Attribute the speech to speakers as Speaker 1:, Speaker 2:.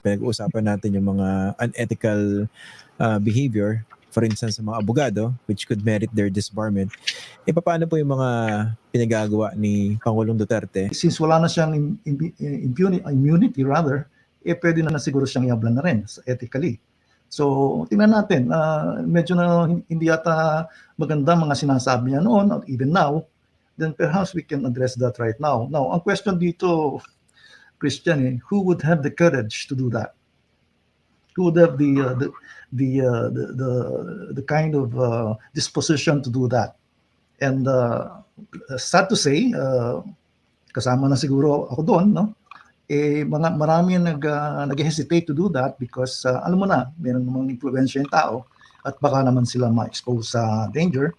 Speaker 1: pinag-uusapan natin yung mga unethical uh, behavior, for instance, sa mga abogado, which could merit their disbarment. E paano po yung mga pinagagawa ni Pangulong Duterte?
Speaker 2: Since wala na siyang im- im- impunity, immunity rather, eh pwede na, na siguro siyang iablan na rin ethically. So, tingnan natin. ah, medyo na hindi yata maganda mga sinasabi niya noon, even now, then perhaps we can address that right now. Now, ang question dito, Christian, eh, who would have the courage to do that? Who would have the uh, the the, uh, the the the kind of uh, disposition to do that? And uh, sad to say, uh, kasama na siguro ako doon, no? Eh, mga, marami nag, uh, nag-hesitate to do that because, uh, alam mo na, meron namang influensya yung tao at baka naman sila ma-expose sa danger.